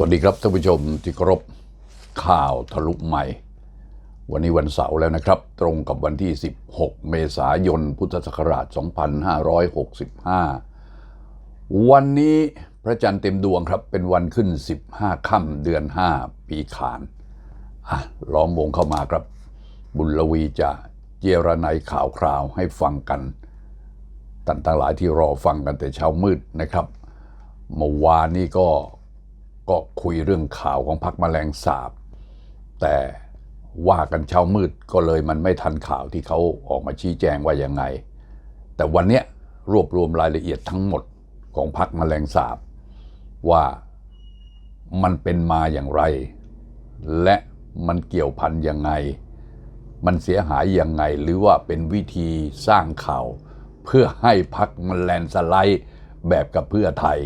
สวัสดีครับท่านผู้ชมที่เคารพข่าวทะลุใหม่ วันนี้วันเสาร์แล้วนะครับ ตรงกับวันที่ 16 เมษายน พุทธศักราช 2565 วันนี้พระจันทร์เต็มดวงครับ เป็นวันขึ้น 15 ค่ำเดือน 5 ปีขานอะล้อมวงเข้ามาครับ บุญลวีจะเจรนายข่าวคราวให้ฟังกันท่านทั้งหลายที่รอฟังกันแต่เช้ามืดนะครับเมื่อวานนี้ก็ ก็คุยเรื่องข่าวของพักแมลงสาบ แต่ว่ากันเช้ามืดก็เลยมันไม่ทันข่าวที่เขาออกมาชี้แจงว่ายังไง แต่วันเนี้ยรวบรวมรายละเอียดทั้งหมดของพักแมลงสาบ ว่ามันเป็นมาอย่างไร และมันเกี่ยวพันยังไง มันเสียหายยังไง หรือว่าเป็นวิธีสร้างข่าว เพื่อให้พักมันแลนสไลด์แบบกับเพื่อไทย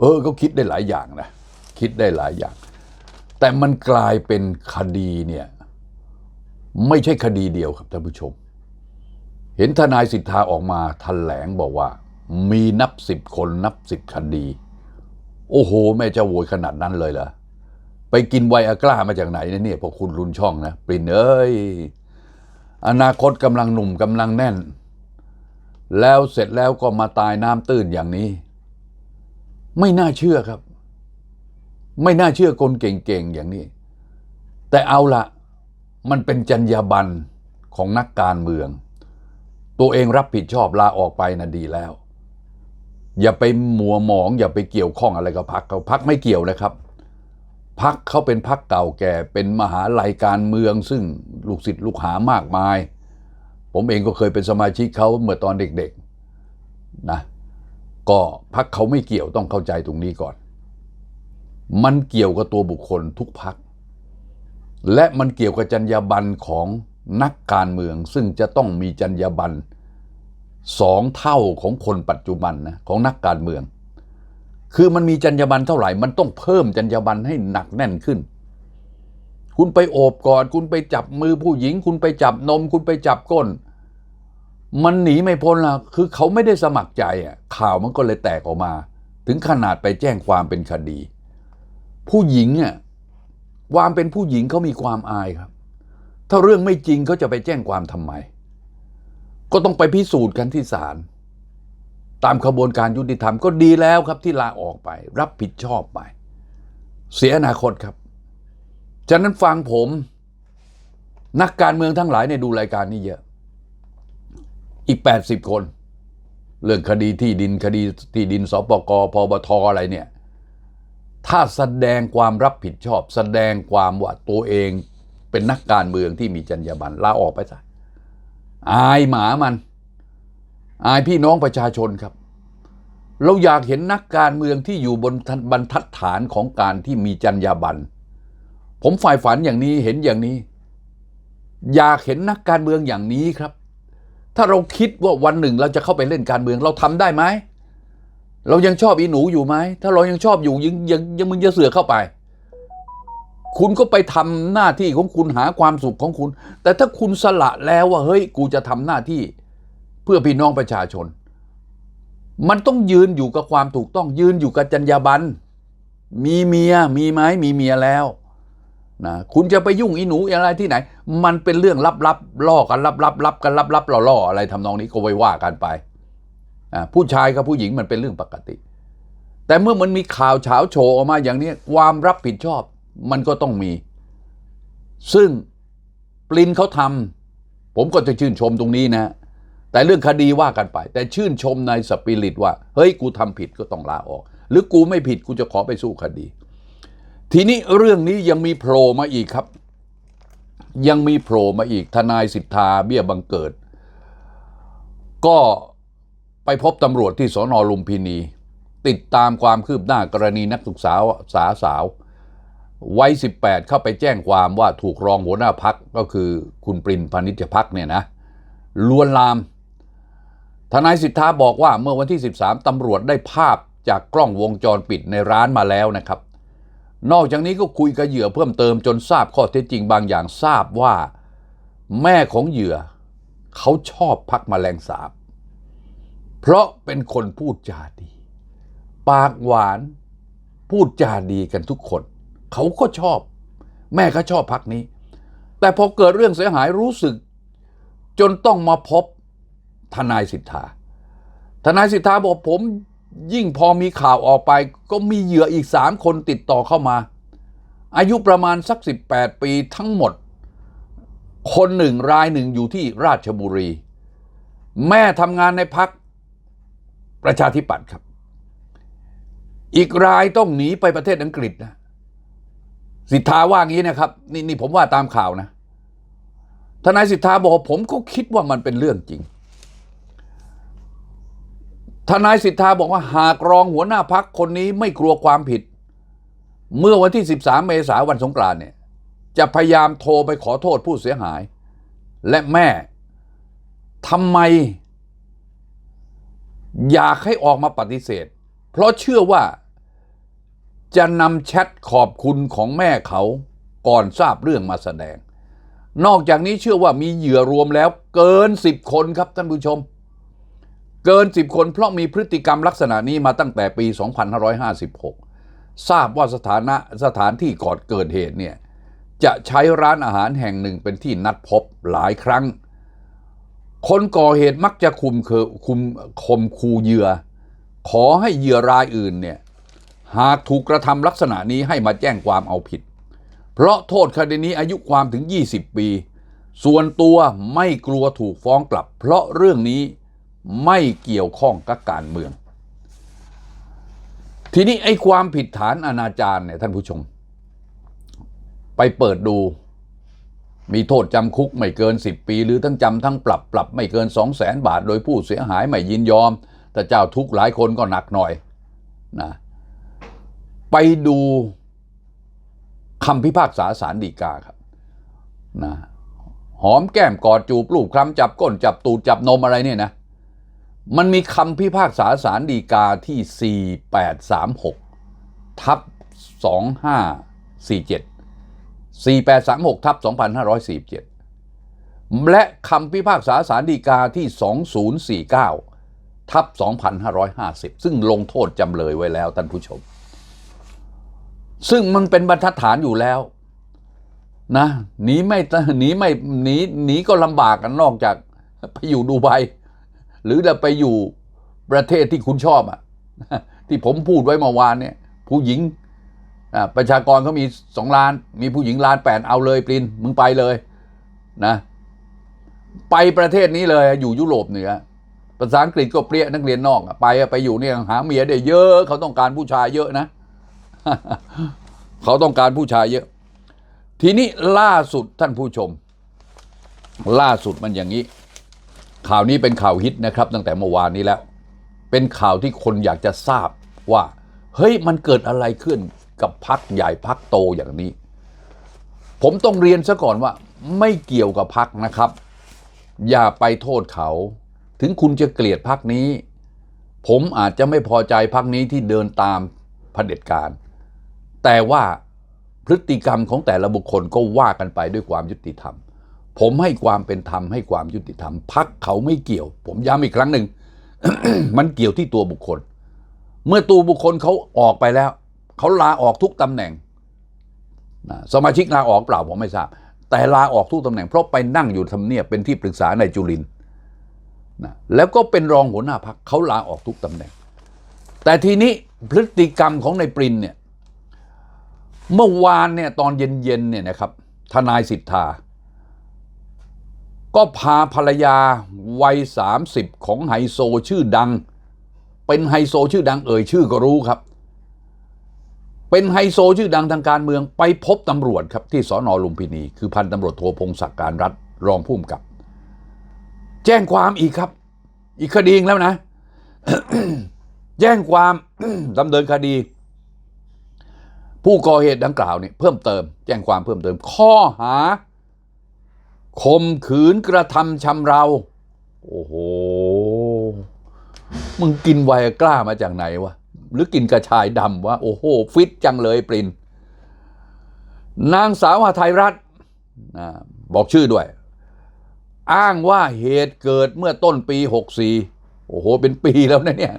เออเขาคิดได้หลายอย่างนะ คิดได้หลายอย่าง แต่มันกลายเป็นคดีเนี่ยไม่ใช่คดีเดียวครับท่านผู้ชม เห็นทนายสิทธาออกมาทแหลงบอกว่า มีนับสิบคนนับสิบคดี โอ้โห แม่เจะโวยขนาดนั้นเลยเหรอไปกินไวอากล้ามาจากไหนนะเนี่ยพอคุณรุนช่องนะปรินเอ้ยอนาคตกำลังหนุ่มกำลังแน่น แล้วเสร็จแล้วก็มาตายน้ำตื้นอย่างนี้ ไม่น่าเชื่อครับ ไม่น่าเชื่อคนเก่งๆอย่างนี้ แต่เอาละมันเป็นจรรยาบรรณของนักการเมือง ตัวเองรับผิดชอบลาออกไปนะดีแล้ว อย่าไปมัวหมอง อย่าไปเกี่ยวข้องอะไรกับพักเขาพักไม่เกี่ยวนะครับพักเขาเป็นพักเก่าแก่เป็นมหาลัยการเมือง ซึ่งลูกศิษย์ลูกหามากมาย ผมเองก็เคยเป็นสมาชิกเขาเมื่อตอนเด็กๆนะก็พักเขาไม่เกี่ยวต้องเข้าใจตรงนี้ก่อน มันเกี่ยวกับตัวบุคคลทุกพัก และมันเกี่ยวกับจรรยาบรรณของนักการเมือง ซึ่งจะต้องมีจรรยาบรรณสองเท่าของคนปัจจุบันนะของนักการเมือง คือมันมีจรรยาบรรณเท่าไหร่ มันต้องเพิ่มจรรยาบรรณให้หนักแน่นขึ้น คุณไปโอบกอดคุณไปจับมือผู้หญิง คุณไปจับนม คุณไปจับก้น มันหนีไม่พ้นละคือเขาไม่ได้สมัครใจอะข่าวมันก็เลยแตกออกมา ถึงขนาดไปแจ้งความเป็นคดี ผู้หญิงอะความเป็นผู้หญิงเขามีความอายครับ ถ้าเรื่องไม่จริงเขาจะไปแจ้งความทำไม ก็ต้องไปพิสูจน์กันที่ศาลตามขบวนการยุติธรรมก็ดีแล้วครับที่ลาออกไป รับผิดชอบไป เสียอนาคตครับ ฉะนั้นฟังผม นักการเมืองทั้งหลายเนี่ยดูรายการนี้เยอะ อีก 80 คน เรื่องคดีที่ดินคดีที่ดินสปกพบทอะไรเนี่ย ถ้าแสดงความรับผิดชอบ แสดงความว่าตัวเองเป็นนักการเมืองที่มีจรรยาบรรณลาออกไปซะอายหมามัน อายพี่น้องประชาชนครับ เราอยากเห็นนักการเมืองที่อยู่บนบรรทัดฐานของการที่มีจรรยาบรรณผมฝ่ายฝันอย่างนี้เห็นอย่างนี้ อยากเห็นนักการเมืองอย่างนี้ครับ ถ้าเราคิดว่าวันหนึ่งเราจะเข้าไปเล่นการเมืองเราทำได้ไหม เรายังชอบอีหนูอยู่ไหม ถ้าเรายังชอบอยู่ยังยังยังมึงจะเสือกเข้าไป คุณก็ไปทำหน้าที่ของคุณหาความสุขของคุณ แต่ถ้าคุณสละแล้วว่าเฮ้ยกูจะทำหน้าที่เพื่อพี่น้องประชาชน มันต้องยืนอยู่กับความถูกต้องยืนอยู่กับจรรยาบรรณมีเมียมีไหมมีเมียแล้วนะคุณจะไปยุ่งอีหนูอะไรที่ไหน มันเป็นเรื่องลับๆล่อกันลับๆรับกันลับๆล่อๆอะไรทำนองนี้ก็ไว้ว่ากันไป ผู้ชายกับผู้หญิงมันเป็นเรื่องปกติ แต่เมื่อมันมีข่าวเฉาโชว์ออกมาอย่างนี้ความรับผิดชอบมันก็ต้องมี ซึ่งปลินเขาทำผมก็จะชื่นชมตรงนี้นะ แต่เรื่องคดีว่ากันไป แต่ชื่นชมในสปิริตว่า เฮ้ยกูทำผิดก็ต้องลาออก หรือกูไม่ผิดกูจะขอไปสู้คดี ทีนี้เรื่องนี้ยังมีโผล่มาอีกครับ ยังมีโผล่มาอีกทนายสิทธาเบี้ยบังเกิด ก็ ไปพบตำรวจที่สอนอลุมพินี ติดตามความคืบหน้ากรณีนักศึกษาสาสาววัย18 เข้าไปแจ้งความว่าถูกรองหัวหน้าพักก็คือคุณปรินพานิชพักเนี่ยนะลวนลาม ทนายสิทธาบอกว่าเมื่อวันที่ 13 ตำรวจได้ภาพจากกล้องวงจรปิดในร้านมาแล้วนะครับ นอกจากนี้ก็คุยกับเหยื่อเพิ่มเติมจนทราบข้อเท็จจริงบางอย่างทราบว่า แม่ของเหยื่อ เขาชอบพักแมลงสาบ เพราะเป็นคนพูดจาดี ปากหวานพูดจาดีกันทุกคน เขาก็ชอบ แม่ก็ชอบพักนี้ แต่พอเกิดเรื่องเสียหายรู้สึก จนต้องมาพบทนายสิทธา ทนายสิทธาบอกผมยิ่งพอมีข่าวออกไป ก็มีเหยื่ออีกสามคนติดต่อเข้ามา อายุประมาณสัก 18 ปีทั้งหมด คนหนึ่งรายหนึ่งอยู่ที่ราชบุรี แม่ทำงานในพัก ประชาธิปัตย์ครับ อีกรายต้องหนีไปประเทศอังกฤษนะสิทธาว่างี้นะครับนี่นี่ผมว่าตามข่าวนะทนายสิทธาบอกว่าผมก็คิดว่ามันเป็นเรื่องจริง ทนายสิทธาบอกว่าหากรองหัวหน้าพักคนนี้ไม่กลัวความผิด เมื่อวันที่ 13 เมษายนวันสงกรานต์เนี่ย จะพยายามโทรไปขอโทษผู้เสียหาย และแม่ทำไม อยากให้ออกมาปฏิเสธ เพราะเชื่อว่าจะนำแชทขอบคุณของแม่เขาก่อนทราบเรื่องมาแสดง นอกจากนี้เชื่อว่ามีเหยื่อรวมแล้วเกิน 10 คนครับท่านผู้ชม เกิน 10 คนเพราะมีพฤติกรรมลักษณะนี้มาตั้งแต่ปี 2556 ทราบว่าสถานะสถานที่ก่อนเกิดเหตุเนี่ยจะใช้ร้านอาหารแห่งหนึ่งเป็นที่นัดพบหลายครั้ง คนก่อเหตุมักจะคุมเคคุมคมคูเหยื่อ ขอให้เหยื่อรายอื่นเนี่ยหากถูกกระทำลักษณะนี้ให้มาแจ้งความเอาผิด เพราะโทษคดีนี้อายุความถึง 20 ปี ส่วนตัวไม่กลัวถูกฟ้องกลับ เพราะเรื่องนี้ไม่เกี่ยวข้องกับการเมือง ทีนี้ไอ้ความผิดฐานอนาจารเนี่ยท่านผู้ชม ไปเปิดดู มีโทษจำคุกไม่เกิน 10 ปี หรือทั้งจำทั้งปรับปรับไม่เกิน 2 0 0แสนบาท โดยผู้เสียหายไม่ยินยอม แต่เจ้าทุกหลายคนก็หนักหน่อยนะไปดูคำพิพากษาสารดีกาครับนะหอมแก้มกอดจูบลูบคลำจับก้นจับตูดจับนมอะไรเนี่ยนะ มันมีคำพิพากษาสารดีกาที่ 4836 ทับ 2547 4836ทับ2547 และคำพิพากษาสารดีกาที่ 2049ทับ2550 ซึ่งลงโทษจำเลยไว้แล้วท่านผู้ชม ซึ่งมันเป็นบรรทัดฐานอยู่แล้วนะหนีไม่หนีไม่หนีหนีก็ลำบากกันนอกจากไปอยู่ดูไบหรือจะไปอยู่ประเทศที่คุณชอบอะที่ผมพูดไว้เมื่อวานเนี่ย ผู้หญิง ประชากรเขามีสองล้าน มีผู้หญิงล้านแปดเอาเลยปรินมึงไปเลยนะไปประเทศนี้เลยอยู่ยุโรปเหนือภาษาอังกฤษก็เปรี้ยนักเรียนนอกไปไปอยู่เนี่ยหาเมียได้เยอะเขาต้องการผู้ชายเยอะนะ เขาต้องการผู้ชายเยอะ ทีนี้ล่าสุดท่านผู้ชม ล่าสุดมันอย่างนี้ ข่าวนี้เป็นข่าวฮิตนะครับ ตั้งแต่เมื่อวานนี้แล้ว เป็นข่าวที่คนอยากจะทราบว่า เฮ้ยมันเกิดอะไรขึ้น กับพักใหญ่พักโตอย่างนี้ ผมต้องเรียนซะก่อนว่า ไม่เกี่ยวกับพักนะครับ อย่าไปโทษเขา ถึงคุณจะเกลียดพักนี้ ผมอาจจะไม่พอใจพักนี้ที่เดินตามเผด็จการ แต่ว่าพฤติกรรมของแต่ละบุคคลก็ว่ากันไปด้วยความยุติธรรม ผมให้ความเป็นธรรมให้ความยุติธรรม พักเขาไม่เกี่ยว ผมย้ำอีกครั้งหนึ่งมันเกี่ยวที่ตัวบุคคล เมื่อตัวบุคคลเขาออกไปแล้ว เขาลาออกทุกตำแหน่งนะสมาชิกลาออกเปล่าผมไม่ทราบ แต่ลาออกทุกตำแหน่งเพราะไปนั่งอยู่ทำเนียบเป็นที่ปรึกษาในจุลินนะแล้วก็เป็นรองหัวหน้าพักเขาลาออกทุกตำแหน่ง แต่ทีนี้พฤติกรรมของนายปรินเนี่ยเมื่อวานเนี่ยตอนเย็นๆเนี่ยนะครับทนายสิทธา ก็พาภรรยาวัยสามสิบของไฮโซชื่อดัง เป็นไฮโซชื่อดังเอ่ยชื่อก็รู้ครับ เป็นไฮโซชื่อดังทางการเมืองไปพบตำรวจครับที่สอนอลุมพินี คือพันตำรวจโทพงศักดิ์การรัฐรองผู้กำกับ แจ้งความอีกครับ อีกคดีแล้วนะ แจ้งความดำเนินคดี ผู้ก่อเหตุดังกล่าวเนี่ยเพิ่มเติม แจ้งความเพิ่มเติม ข้อหาข่มขืนกระทำชำเรา โอ้โห มึงกินไวกล้ามาจากไหนวะ หรือกินกระชายดำวะโอ้โห ฟิตจังเลยปรินนางสาวหาไทยรัฐบอกชื่อด้วย อ้างว่าเหตุเกิดเมื่อต้นปี 64 โอ้โห เป็นปีแล้วนะเนี่ย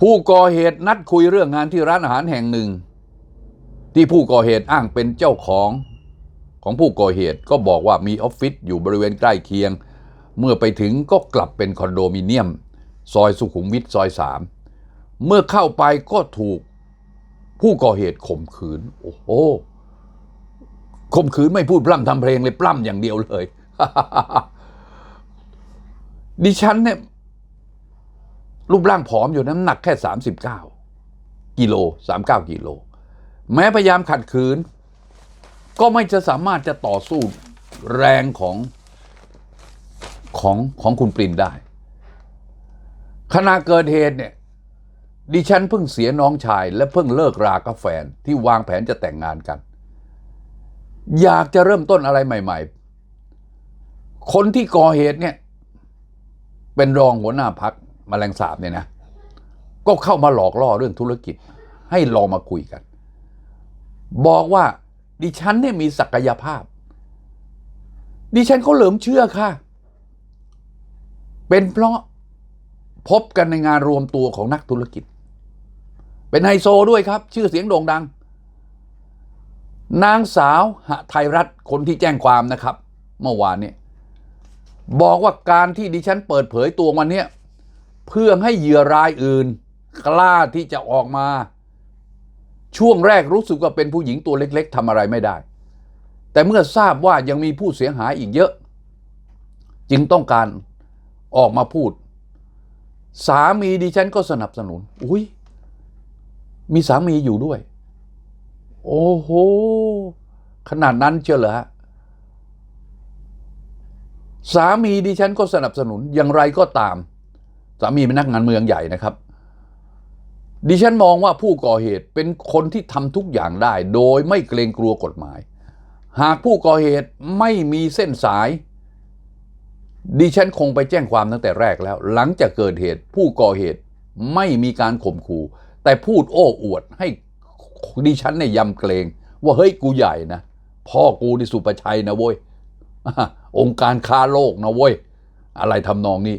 ผู้ก่อเหตุนัดคุยเรื่องงานที่ร้านอาหารแห่งหนึ่ง ที่ผู้ก่อเหตุอ้างเป็นเจ้าของของผู้ก่อเหตุก็บอกว่ามีออฟฟิศอยู่บริเวณใกล้เคียง เมื่อไปถึงก็กลับเป็นคอนโดมิเนียม ซอยสุขุมวิทซอยสาม เมื่อเข้าไปก็ถูกผู้ก่อเหตุข่มขืน โอ้โหข่มขืนไม่พูดพร่ำทำเพลงเลยปล้ำอย่างเดียวเลย ดิฉันเนี่ยรูปร่างผอมอยู่น้ำหนักแค่ 39 กิโล 39 กิโล แม้พยายามขัดขืน ก็ไม่จะสามารถจะต่อสู้แรงของของของคุณปรินได้ ขณะเกิดเหตุเนี่ย ดิฉันเพิ่งเสียน้องชาย และเพิ่งเลิกรากับแฟนที่วางแผนจะแต่งงานกัน อยากจะเริ่มต้นอะไรใหม่ ๆ คนที่ก่อเหตุเนี่ย เป็นรองหัวหน้าพักมแมลงสาบเนี่ยนะ ก็เข้ามาหลอกล่อเรื่องธุรกิจ ให้ลองมาคุยกัน บอกว่า ดิฉันเนี่ยมีศักยภาพ ดิฉันก็เหลิมเชื่อค่ะ เป็นเพราะพบกันในงานรวมตัวของนักธุรกิจ เป็นไฮโซด้วยครับ ชื่อเสียงโด่งดัง นางสาวหไทยรัฐคนที่แจ้งความนะครับ เมื่อวานนี่ยบอกว่าการที่ดิฉันเปิดเผยตัววันนี้เพื่อให้เหยื่อรายอื่น กล้าที่จะออกมา ช่วงแรกรู้สึกว่าเป็นผู้หญิงตัวเล็ก ๆทำอะไรไม่ได้ แต่เมื่อทราบว่ายังมีผู้เสียหายอีกเยอะ จึงต้องการออกมาพูด สามีดิฉันก็สนับสนุน อุ้ย มีสามีอยู่ด้วย โอ้โห ขนาดนั้นเชียวเหรอฮะสามีดิฉันก็สนับสนุนอย่างไรก็ตาม สามีเป็นนักงานเมืองใหญ่นะครับ ดิฉันมองว่าผู้ก่อเหตุเป็นคนที่ทำทุกอย่างได้ โดยไม่เกรงกลัวกฎหมาย หากผู้ก่อเหตุไม่มีเส้นสาย ดิฉันคงไปแจ้งความตั้งแต่แรกแล้ว หลังจากเกิดเหตุผู้ก่อเหตุไม่มีการข่มขู่ แต่พูดโอ้อวดให้ดิฉันเนี่ยยำเกรง ว่าเฮ้ยกูใหญ่นะพ่อกูนี่สุประชัยนะเว้ยองค์การค้าโลกนะเว้ยอะไรทำนองนี้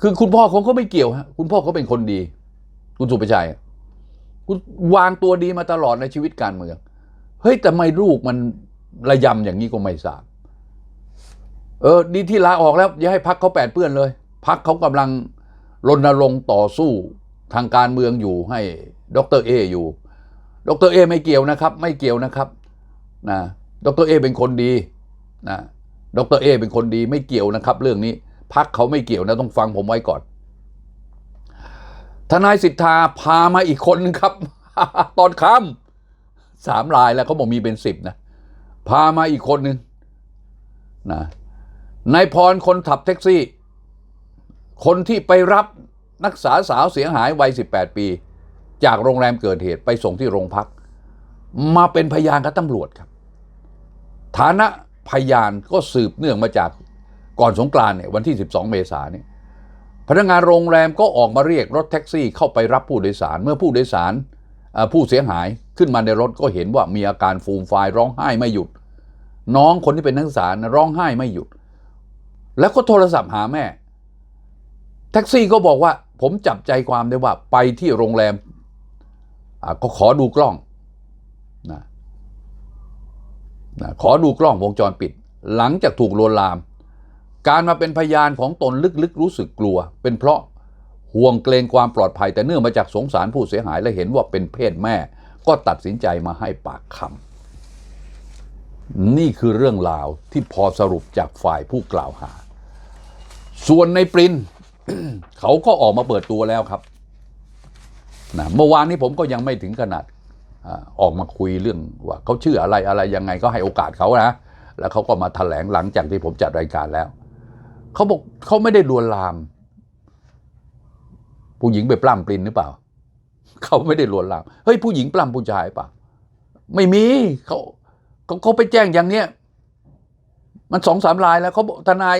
คือคุณพ่อเขาก็ไม่เกี่ยวฮะคุณพ่อเขาเป็นคนดี คุณสุประชัยคุณวางตัวดีมาตลอดในชีวิตการเมืองเฮ้ยแต่ไม่ลูกมันระยำอย่างนี้ก็ไม่ทราบเออดีที่ลาออกแล้วอย่าให้พักเขาแปดเปื้อนเลยพักเขากำลังรณรงค์ต่อสู้ ทางการเมืองอยู่ให้ดรเออยู่ ดรเอไม่เกี่ยวนะครับ ไม่เกี่ยวนะครับนะดรเอเป็นคนดีนะดรเอเป็นคนดีไม่เกี่ยวนะครับ เรื่องนี้พักเขาไม่เกี่ยวนะต้องฟังผมไว้ก่อน ทนายสิทธาพามาอีกคนนึงครับ ตอนค่ำสามลายแล้วเขาบอกมีเป็นสิบนะพามาอีกคนนึงนะนายพรคนขับแท็กซี่ คนที่ไปรับ นักศึกษาสาวเสียหายวัย 18 ปี จากโรงแรมเกิดเหตุไปส่งที่โรงพัก มาเป็นพยานกับตำรวจครับ ฐานะพยานก็สืบเนื่องมาจากก่อนสงกรานต์เนี่ยวันที่ 12 เมษายนเนี่ยพนักงานโรงแรมก็ออกมาเรียกรถแท็กซี่เข้าไปรับผู้โดยสาร เมื่อผู้โดยสารผู้เสียหายขึ้นมาในรถก็เห็นว่ามีอาการฟูมฟายร้องไห้ไม่หยุด น้องคนที่เป็นนักศึกษาร้องไห้ไม่หยุด แล้วก็โทรศัพท์หาแม่ แท็กซี่ก็บอกว่า ผมจับใจความได้ว่าไปที่โรงแรมก็ขอดูกล้องนะนะขอดูกล้องวงจรปิด หลังจากถูกลวนลาม การมาเป็นพยานของตนลึกๆรู้สึกกลัว เป็นเพราะห่วงเกรงความปลอดภัย แต่เนื่องมาจากสงสารผู้เสียหายและเห็นว่าเป็นเพศแม่ ก็ตัดสินใจมาให้ปากคำนี่คือเรื่องราวที่พอสรุปจากฝ่ายผู้กล่าวหา ส่วนในปริน เขาก็ออกมาเปิดตัวแล้วครับนะเมื่อวานนี้ผมก็ยังไม่ถึงขนาดออกมาคุยเรื่องว่าเขาชื่ออะไรอะไรยังไงก็ให้โอกาสเขานะแล้วเขาก็มาแถลงหลังจากที่ผมจัดรายการแล้วเขาบอกเขาไม่ได้ลวนลาม ผู้หญิงไปปล้ำปรินหรือเปล่าเขาไม่ได้ลวนลามเฮ้ยผู้หญิงปล้ำผู้ชายเปล่าไม่มีเขาเขาเขาไปแจ้งอย่างเนี้ยมันสองสามลายแล้วเขาบอกทนาย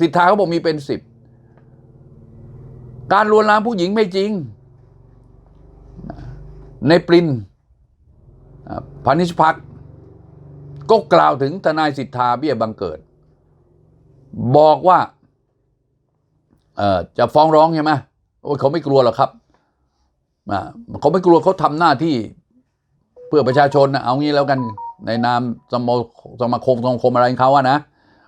สิทธาเขาบอกมีเป็นสิบ การลวนลามผู้หญิงไม่จริง ในปรินอ่าพานิชพักก็กล่าวถึงทนายสิทธาเบี้ยบังเกิด บอกว่าจะฟ้องร้องใช่ไหมโอ้ยเขาไม่กลัวหรอกครับเขาไม่กลัวเขาทำหน้าที่เพื่อประชาชนนะเอางี้แล้วกันในนามสมาคมสังคมอะไรของเขาอะนะ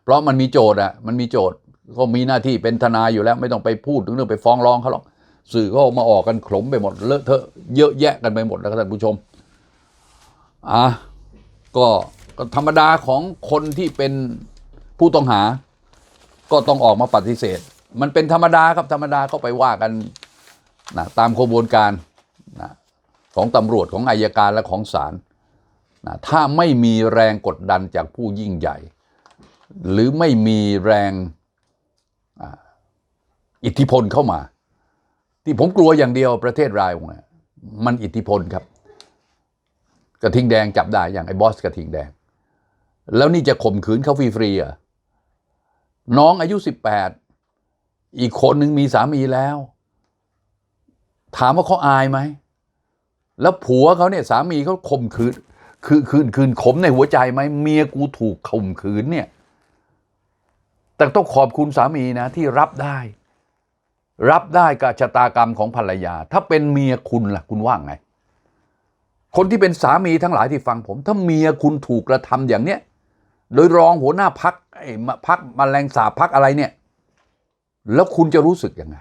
เพราะมันมีโจทย์อะมันมีโจทย์ ก็มีหน้าที่เป็นทนายอยู่แล้ว ไม่ต้องไปพูดถึงเรื่องไปฟ้องร้องเขาหรอกสื่อก็มาออกกันขลมไปหมดเลอะเทอะเยอะแยะกันไปหมดแล้วครับท่านผู้ชมอะก็ก็ธรรมดาของคนที่เป็นผู้ต้องหา ก็ต้องออกมาปฏิเสธ มันเป็นธรรมดาครับธรรมดาก็ไปว่ากันนะตามกระบวนการนะของตำรวจของอายการและของศาลนะถ้าไม่มีแรงกดดันจากผู้ยิ่งใหญ่ หรือไม่มีแรง อิทธิพลเข้ามา ที่ผมกลัวอย่างเดียวประเทศรายงเนี่ยมันอิทธิพลครับ กระทิงแดงจับได้อย่างไอ้บอสกระทิงแดง แล้วนี่จะข่มขืนเขาฟรีๆเหรอน้องอายุสิบแปดอีกคนหนึ่งมีสามีแล้ว ถามว่าเขาอายไหม แล้วผัวเขาเนี่ยสามีเขาข่มขืนคือคืนคืนขมในหัวใจไหมเมียกูถูกข่มขืนเนี่ย แต่ต้องขอบคุณสามีนะที่รับได้ รับได้กับชะตากรรมของภรรยา ถ้าเป็นเมียคุณล่ะคุณว่างไง คนที่เป็นสามีทั้งหลายที่ฟังผม ถ้าเมียคุณถูกกระทำอย่างเนี้ยโดยรองหัวหน้าพักไอ้มะพักมแมลงสาบพักอะไรเนี่ย แล้วคุณจะรู้สึกยังไง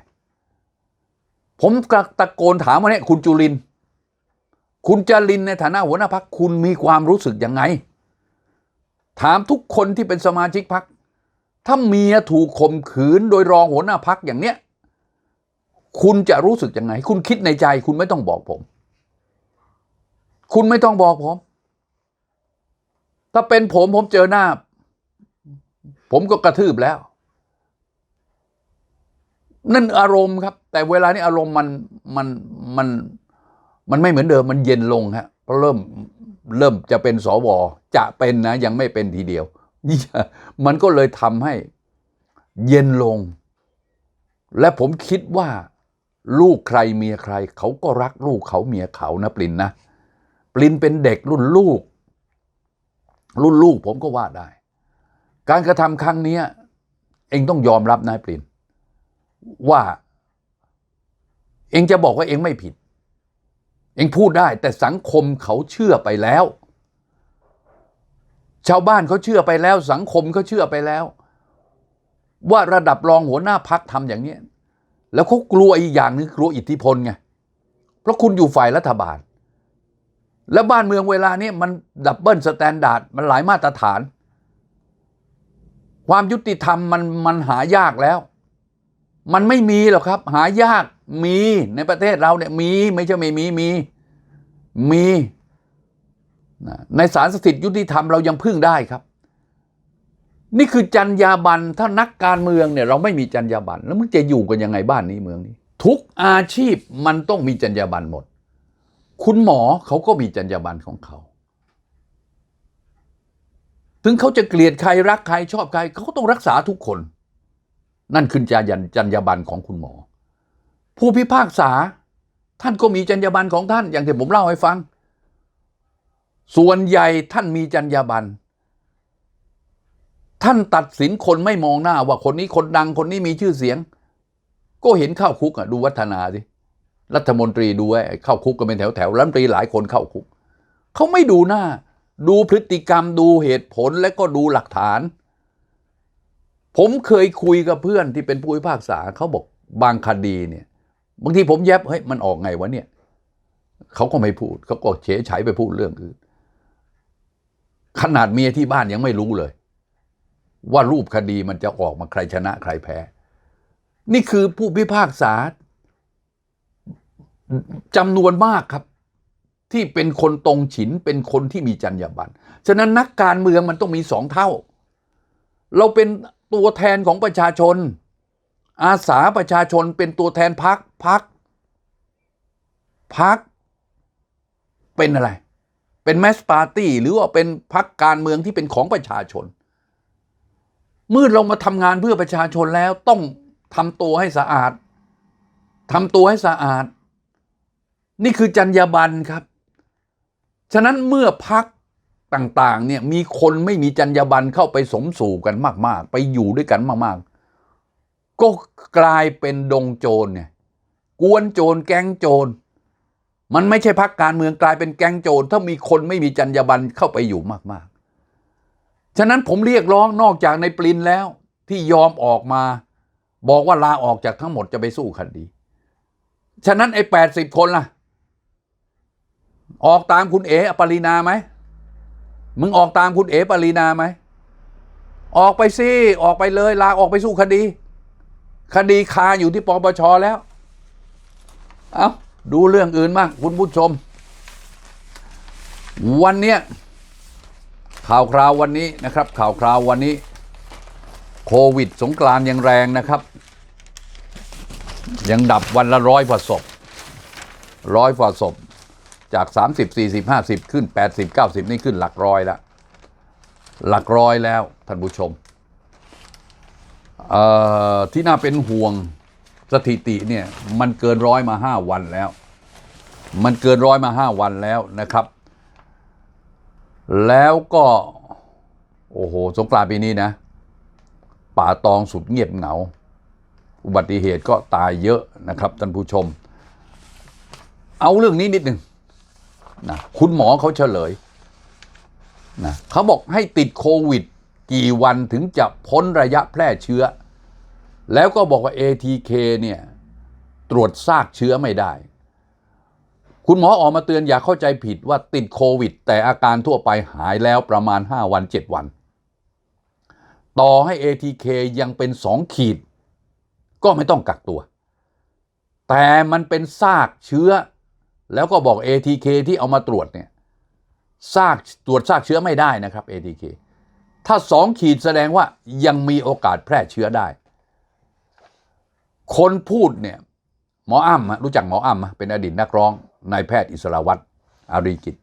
ผมกตะโกนถามว่าเนี่ยคุณจุลิน คุณจรินในฐานะหัวหน้าพักคุณมีความรู้สึกยังไง ถามทุกคนที่เป็นสมาชิกพักถ้าเมียถูกข่มขืนโดยรองหัวหน้าพักอย่างเนี้ย คุณจะรู้สึกยังไง คุณคิดในใจ คุณไม่ต้องบอกผม คุณไม่ต้องบอกผม ถ้าเป็นผมผมเจอหน้า ผมก็กระทืบแล้ว นั่นอารมณ์ครับ แต่เวลานี้อารมณ์มันมันมันมันไม่เหมือนเดิมมันเย็นลงฮะเพราะเริ่มเริ่มจะเป็นสวจะเป็นนะ ยังไม่เป็นทีเดียวนี่มันก็เลยทำให้เย็นลง และผมคิดว่า ลูกใครเมียใคร เขาก็รักลูกเขาเมียเขานะปลินนะปลินเป็นเด็กรุ่นลูก รุ่นลูกผมก็ว่าได้ การกระทำครั้งนี้เองต้องยอมรับนายปลิน ว่า เองจะบอกว่าเองไม่ผิด เองพูดได้ แต่สังคมเขาเชื่อไปแล้ว ชาวบ้านเขาเชื่อไปแล้ว สังคมเขาเชื่อไปแล้ว ว่าระดับรองหัวหน้าพักทำอย่างนี้ แล้วเขากลัวอีกอย่างนึงกลัวอิทธิพลไงเพราะคุณอยู่ฝ่ายรัฐบาล แล้วบ้านเมืองเวลานี้มันดับเบิลสแตนดาร์ดมันหลายมาตรฐาน ความยุติธรรมมันมันหายากแล้ว มันไม่มีหรอกครับ หายากมีในประเทศเราเนี่ยมีไม่ใช่ไม่มีมีมีในศาลสถิตยุติธรรมเรายังพึ่งได้ครับ นี่คือจรรยาบรรณถ้านักการเมืองเนี่ยเราไม่มีจรรยาบรรณแล้วมึงจะอยู่กันยังไงบ้านนี้เมืองนี้ ทุกอาชีพมันต้องมีจรรยาบรรณหมด คุณหมอเขาก็มีจรรยาบรรณของเขา ถึงเขาจะเกลียดใครรักใครชอบใครเขาก็ต้องรักษาทุกคน นั่นคือจรรยาจรรยาบรรณของคุณหมอ ผู้พิพากษา ท่านก็มีจรรยาบรรณของท่าน อย่างที่ผมเล่าให้ฟัง ส่วนใหญ่ท่านมีจรรยาบรรณ ท่านตัดสินคนไม่มองหน้าว่าคนนี้คนดังคนนี้มีชื่อเสียง ก็เห็นเข้าคุกอะดูวัฒนาสิรัฐมนตรีดูไว้เข้าคุกก็เป็นแถวแถวรัฐมนตรีหลายคนเข้าคุกเขาไม่ดูหน้า ดูพฤติกรรมดูเหตุผลและก็ดูหลักฐาน ผมเคยคุยกับเพื่อนที่เป็นผู้พิพากษาเขาบอกบางคดีเนี่ย บางทีผมแยบเฮ้ยมันออกไงวะเนี่ยเขาก็ไม่พูดเขาก็เฉยฉายไปพูดเรื่องอื่นขนาดเมียที่บ้านยังไม่รู้เลย ว่ารูปคดีมันจะออกมาใครชนะใครแพ้ นี่คือผู้พิพากษาจำนวนมากครับ ที่เป็นคนตรงฉินเป็นคนที่มีจรรยาบรรณฉะนั้นนักการเมืองมันต้องมีสองเท่า เราเป็นตัวแทนของประชาชน อาสาประชาชนเป็นตัวแทนพักพักพักเป็นอะไร เป็นแมสปาร์ตี้หรือว่าเป็นพักการเมืองที่เป็นของประชาชน เมื่อเรามาทำงานเพื่อประชาชนแล้วต้องทำตัวให้สะอาดทำตัวให้สะอาด นี่คือจรรยาบรรณครับ ฉะนั้นเมื่อพักต่างๆเนี่ยมีคนไม่มีจรรยาบรรณเข้าไปสมสู่กันมาก ๆ ไปอยู่ด้วยกันมาก ๆ ก็กลายเป็นดงโจรเนี่ยกวนโจรแก๊งโจร มันไม่ใช่พักการเมืองกลายเป็นแก๊งโจรถ้ามีคนไม่มีจรรยาบรรณเข้าไปอยู่มากๆ ฉะนั้นผมเรียกร้องนอกจากในปรินแล้วที่ยอมออกมา บอกว่าลาออกจากทั้งหมดจะไปสู้คดี ฉะนั้นไอ้แปดสิบคนล่ะ ออกตามคุณเอ๋ปรินาไหมมึงออกตามคุณเอ๋ปรินาไหมออกไปสิออกไปเลยลาออกไปสู้คดี คดีคาอยู่ที่ปปชแล้ว เอาดูเรื่องอื่นบ้างคุณผู้ชม วันเนี้ย ข่าวคราววันนี้นะครับ ข่าวคราววันนี้ โควิดสงกรานยังแรงนะครับ ยังดับวันละร้อยกว่าศพร้อยกว่าศพจาก 30 40 50 ขึ้น 80 90 นี่ขึ้นหลักร้อยแล้ว หลักร้อยแล้วท่านผู้ชม ที่น่าเป็นห่วงสถิติเนี่ย มันเกินร้อยมาห้าวันแล้ว มันเกินร้อยมาห้าวันแล้วนะครับ แล้วก็ โอ้โห สงกรานต์ปีนี้นะ ป่าตองสุดเงียบเหงา อุบัติเหตุก็ตายเยอะนะครับท่านผู้ชม เอาเรื่องนี้นิดหนึ่งนะคุณหมอเขาเฉลยนะเขาบอกให้ติดโควิด กี่วันถึงจะพ้นระยะแพร่เชื้อ แล้วก็บอกว่า ATK เนี่ยตรวจซากเชื้อไม่ได้ คุณหมอออกมาเตือนอย่าเข้าใจผิดว่าติดโควิด แต่อาการทั่วไปหายแล้วประมาณ 5 วัน 7 วัน ต่อให้ ATK ยังเป็น 2 ขีด ก็ไม่ต้องกักตัว แต่มันเป็นซากเชื้อ แล้วก็บอก ATK ที่เอามาตรวจเนี่ยซากตรวจซากเชื้อไม่ได้นะครับ ATK ถ้า 2 ขีดแสดงว่ายังมีโอกาสแพร่เชื้อได้ คนพูดเนี่ยหมออ้ำอะรู้จักหมออ้ำอะเป็นอดีตนักร้อง นายแพทย์อิสราวัตรอารีกิจ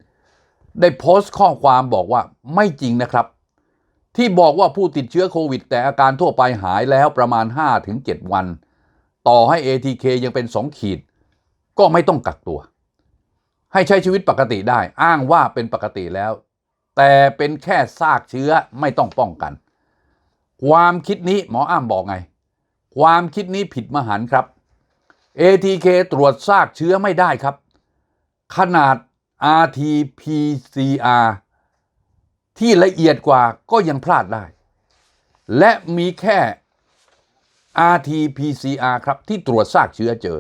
ได้โพสต์ข้อความบอกว่าไม่จริงนะครับ ที่บอกว่าผู้ติดเชื้อโควิด แต่อาการทั่วไปหายแล้วประมาณ 5-7 วัน ต่อให้ ATK ยังเป็น 2 ขีด ก็ไม่ต้องกักตัว ให้ใช้ชีวิตปกติได้ อ้างว่าเป็นปกติแล้ว แต่เป็นแค่ซากเชื้อไม่ต้องป้องกัน ความคิดนี้หมออ้ำบอกไง ความคิดนี้ผิดมหันครับ ATK ตรวจซากเชื้อไม่ได้ครับ ขนาด RT-PCR ที่ละเอียดกว่าก็ยังพลาดได้ และมีแค่ RT-PCR ครับที่ตรวจซากเชื้อเจอ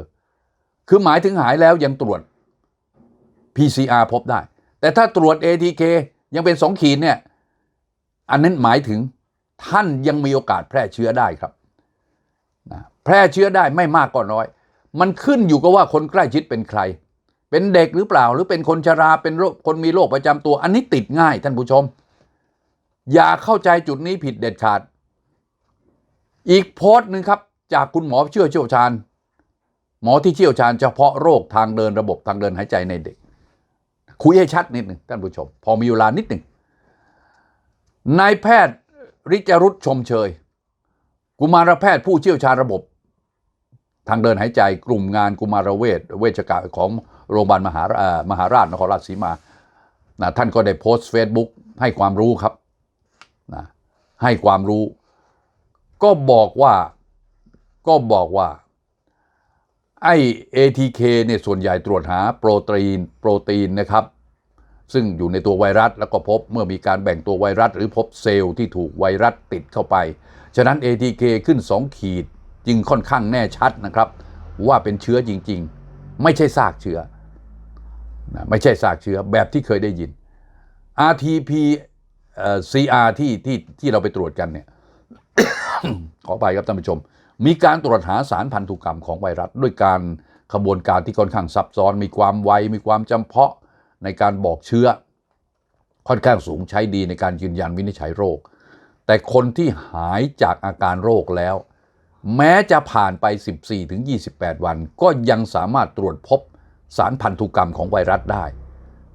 คือหมายถึงหายแล้วยังตรวจ PCR พบได้ แต่ถ้าตรวจ ATK ยังเป็น2ขีดเนี่ย อันนั้นหมายถึงท่านยังมีโอกาสแพร่เชื้อได้ครับนะแพร่เชื้อได้ไม่มากก็น้อย มันขึ้นอยู่กับว่าคนใกล้ชิดเป็นใคร เป็นเด็กหรือเปล่าหรือเป็นคนชราเป็นคนมีโรคประจำตัวอันนี้ติดง่ายท่านผู้ชม อย่าเข้าใจจุดนี้ผิดเด็ดขาด อีกโพสต์หนึ่งครับ จากคุณหมอเชี่ยวเชี่ยวชาญ หมอที่เชี่ยวชาญเฉพาะโรคทางเดินระบบทางเดินหายใจในเด็ก คุยให้ชัดนิดหนึ่งท่านผู้ชม พอมีเวลานิดหนึ่งนายแพทย์ริจรุตชมเชย กุมารแพทย์ผู้เชี่ยวชาญระบบ ทางเดินหายใจกลุ่มงานกุมารเวชเวชกะของ โรงพยาบาลมหามหาราชนครราชสีมานะท่านก็ได้โพสต์เฟซบุ๊กให้ความรู้ครับนะให้ความรู้ ก็บอกว่าก็บอกว่า ไอ้ ATK เนี่ยส่วนใหญ่ตรวจหาโปรตีนโปรตีนนะครับ ซึ่งอยู่ในตัวไวรัสแล้วก็พบเมื่อมีการแบ่งตัวไวรัส หรือพบเซลล์ที่ถูกไวรัสติดเข้าไป ฉะนั้น ATK ขึ้น 2 ขีดจึงค่อนข้างแน่ชัดนะครับ ว่าเป็นเชื้อจริง ๆ ไม่ใช่ซากเชื้อ นะไม่ใช่ซากเชื้อแบบที่เคยได้ยิน RT PCR ที่ที่ที่เราไปตรวจกันเนี่ย ขอไปครับท่านผู้ชม มีการตรวจหาสารพันธุกรรมของไวรัส ด้วยการขบวนการที่ค่อนข้างซับซ้อน มีความไว มีความจำเพาะในการบอกเชื้อ ค่อนข้างสูงใช้ดีในการยืนยันวินิจฉัยโรค แต่คนที่หายจากอาการโรคแล้ว แม้จะผ่านไป 14-28 วัน ก็ยังสามารถตรวจพบ สารพันธุกรรมของไวรัสได้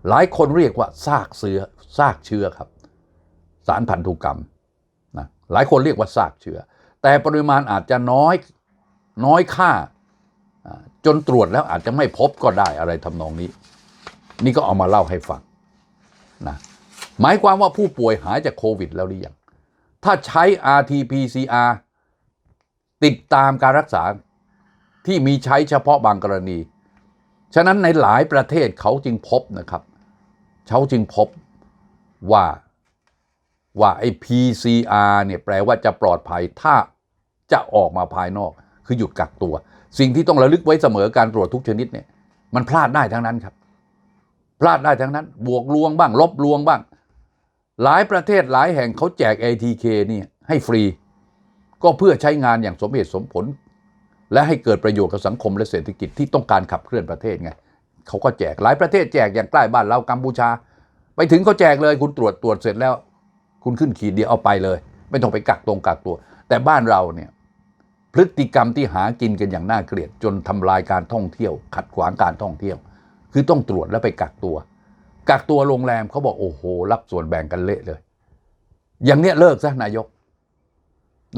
หลายคนเรียกว่าซากเชื้อซากเชื้อครับ สารพันธุกรรมนะหลายคนเรียกว่าซากเชื้อ แต่ปริมาณอาจจะน้อยน้อยค่าอ่าจนตรวจแล้วอาจจะไม่พบก็ได้อะไรทำนองนี้ นี่ก็เอามาเล่าให้ฟังนะหมายความว่าผู้ป่วยหายจากโควิดแล้วหรือยังถ้าใช้ RT-PCR ติดตามการรักษาที่มีใช้เฉพาะบางกรณี ฉะนั้นในหลายประเทศเขาจึงพบนะครับเขาจึงพบว่าว่าไอ้ PCR เนี่ยแปลว่าจะปลอดภัยถ้าจะออกมาภายนอก คือหยุดกักตัว สิ่งที่ต้องระลึกไว้เสมอการตรวจทุกชนิดเนี่ย มันพลาดได้ทั้งนั้นครับ พลาดได้ทั้งนั้น บวกลวงบ้าง ลบลวงบ้าง หลายประเทศหลายแห่งเขาแจก ATK เนี่ยให้ฟรี ก็เพื่อใช้งานอย่างสมเหตุสมผล และให้เกิดประโยชน์กับสังคมและเศรษฐกิจที่ต้องการขับเคลื่อนประเทศไงเขาก็แจกหลายประเทศแจกอย่างใกล้บ้านเรากัมพูชา ไปถึงเขาแจกเลย คุณตรวจตรวจเสร็จแล้ว คุณขึ้นขีดเดียวเอาไปเลย ไม่ต้องไปกักตรงกักตัว แต่บ้านเราเนี่ยพฤติกรรมที่หากินกันอย่างน่าเกลียด จนทำลายการท่องเที่ยว ขัดขวางการท่องเที่ยว คือต้องตรวจแล้วไปกักตัว กักตัวโรงแรมเขาบอกโอ้โห รับส่วนแบ่งกันเละเลย อย่างเนี้ยเลิกซะนายก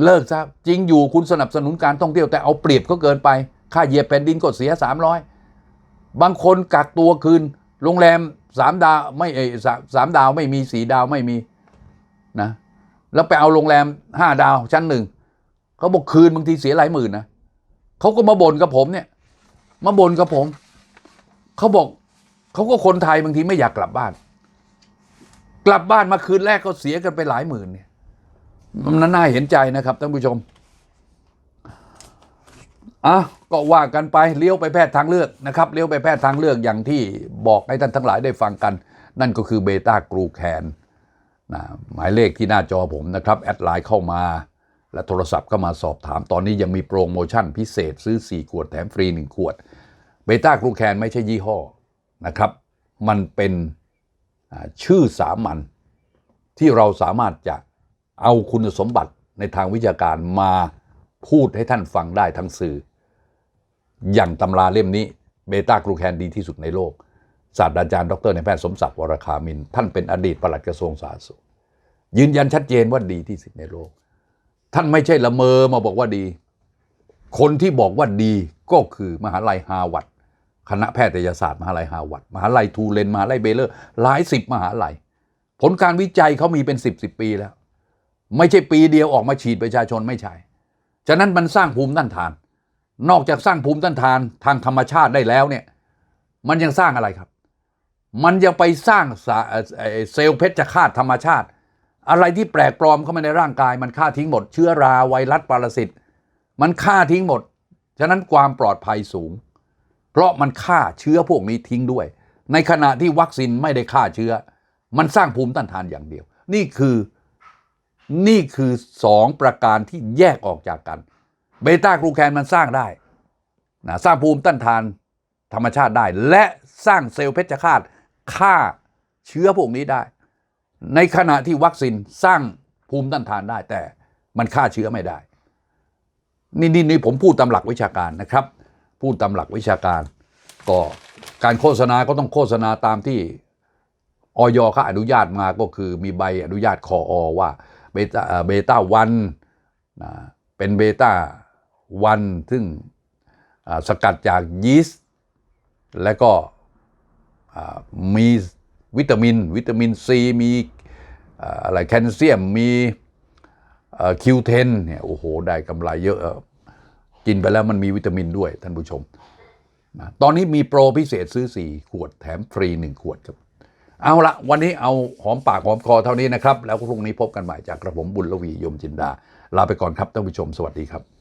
เลิกซะจริงอยู่คุณสนับสนุนการท่องเที่ยวแต่เอาเปรียบก็เกินไป ค่าเหยียบแผ่นดินก็เสียสามร้อยบางคนกักตัวคืน โรงแรมสามดาวไม่เอสามสามดาวไม่มีสีดาวไม่มีนะแล้วไปเอาโรงแรมห้าดาวชั้นหนึ่งเขาบอกคืนบางทีเสียหลายหมื่นนะเขาก็มาบ่นกับผมเนี่ย มาบ่นกับผมเขาบอกเขาก็คนไทยบางทีไม่อยากกลับบ้าน กลับบ้านมาคืนแรกก็เสียกันไปหลายหมื่นเนี่ย มันน่าเห็นใจนะครับท่านผู้ชมอะก็ว่ากันไปเลี้ยวไปแพทย์ทางเลือกนะครับเลี้ยวไปแพทย์ทางเลือกอย่างที่บอกให้ท่านทั้งหลายได้ฟังกัน นั่นก็คือเบต้ากรูแคนนะหมายเลขที่หน้าจอผมนะครับแอดไลน์เข้ามา และโทรศัพท์เข้ามาสอบถามตอนนี้ยังมีโปรโมชั่นพิเศษซื้อ 4 ขวดแถมฟรี 1 ขวดเบต้ากรูแคนไม่ใช่ยี่ห้อนะครับ มันเป็นชื่อสามัญที่เราสามารถจะ เอาคุณสมบัติในทางวิชาการมาพูดให้ท่านฟังได้ทั้งสื่อ อย่างตำราเล่มนี้เบต้ากรูแคนดีที่สุดในโลก ศาสตราจารย์ดรในแพทย์สมศักดิ์วรคามิน ท่านเป็นอดีตปลัดกระทรวงสาธารณสุข ยืนยันชัดเจนว่าดีที่สุดในโลก ท่านไม่ใช่ละเมอมาบอกว่าดี คนที่บอกว่าดีก็คือมหาลัยฮาร์วาร์ดคณะแพทยศาสตร์มหาลัยฮาร์วาร์ดมหาลัยทูเลนมหาลัยเบเลอร์หลายสิบมหาลัย ผลการวิจัยเขามีเป็นสิบสิบปีแล้ว ไม่ใช่ปีเดียวออกมาฉีดประชาชนไม่ใช่ ฉะนั้นมันสร้างภูมิต้านทาน นอกจากสร้างภูมิต้านทานทางธรรมชาติได้แล้วเนี่ย มันยังสร้างอะไรครับ มันยังไปสร้างสเซลล์เพชฌฆาตธรรมชาติ อะไรที่แปลกปลอมเข้ามาในร่างกาย มันฆ่าทิ้งหมด เชื้อราไวรัสปรสิต มันฆ่าทิ้งหมด ฉะนั้นความปลอดภัยสูง เพราะมันฆ่าเชื้อพวกนี้ทิ้งด้วย ในขณะที่วัคซีนไม่ได้ฆ่าเชื้อ มันสร้างภูมิต้านทานอย่างเดียว นี่คือ นี่คือสองประการที่แยกออกจากกัน เบต้ากลูแคนมันสร้างได้นะสร้างภูมิต้านทานธรรมชาติได้ และสร้างเซลล์เพชฌฆาตฆ่าเชื้อพวกนี้ได้ ในขณะที่วัคซีนสร้างภูมิต้านทานได้ แต่มันฆ่าเชื้อไม่ได้ นี่นี่นี่ผมพูดตามหลักวิชาการนะครับ พูดตามหลักวิชาการ ก็การโฆษณาก็ต้องโฆษณาตามที่ออยเขาอนุญาตมาก็คือมีใบอนุญาตคออว่า เบต้าเบต้าวันนะเป็นเบต้าวันซึ่งสกัดจากยีสต์และก็มีวิตามิน วิตามินซีมีอะไรแคลเซียมมีคิวเทนเนี่ยโอ้โห ได้กำไรเยอะกินไปแล้วมันมีวิตามินด้วยท่านผู้ชมนะตอนนี้มีโปรพิเศษซื้อ 4 ขวดแถมฟรี 1 ขวดครับ เอาละวันนี้เอาหอมปากหอมคอเท่านี้นะครับ แล้วพรุ่งนี้พบกันใหม่จากกระผมบุญลวียมจินดา ลาไปก่อนครับท่านผู้ชมสวัสดีครับ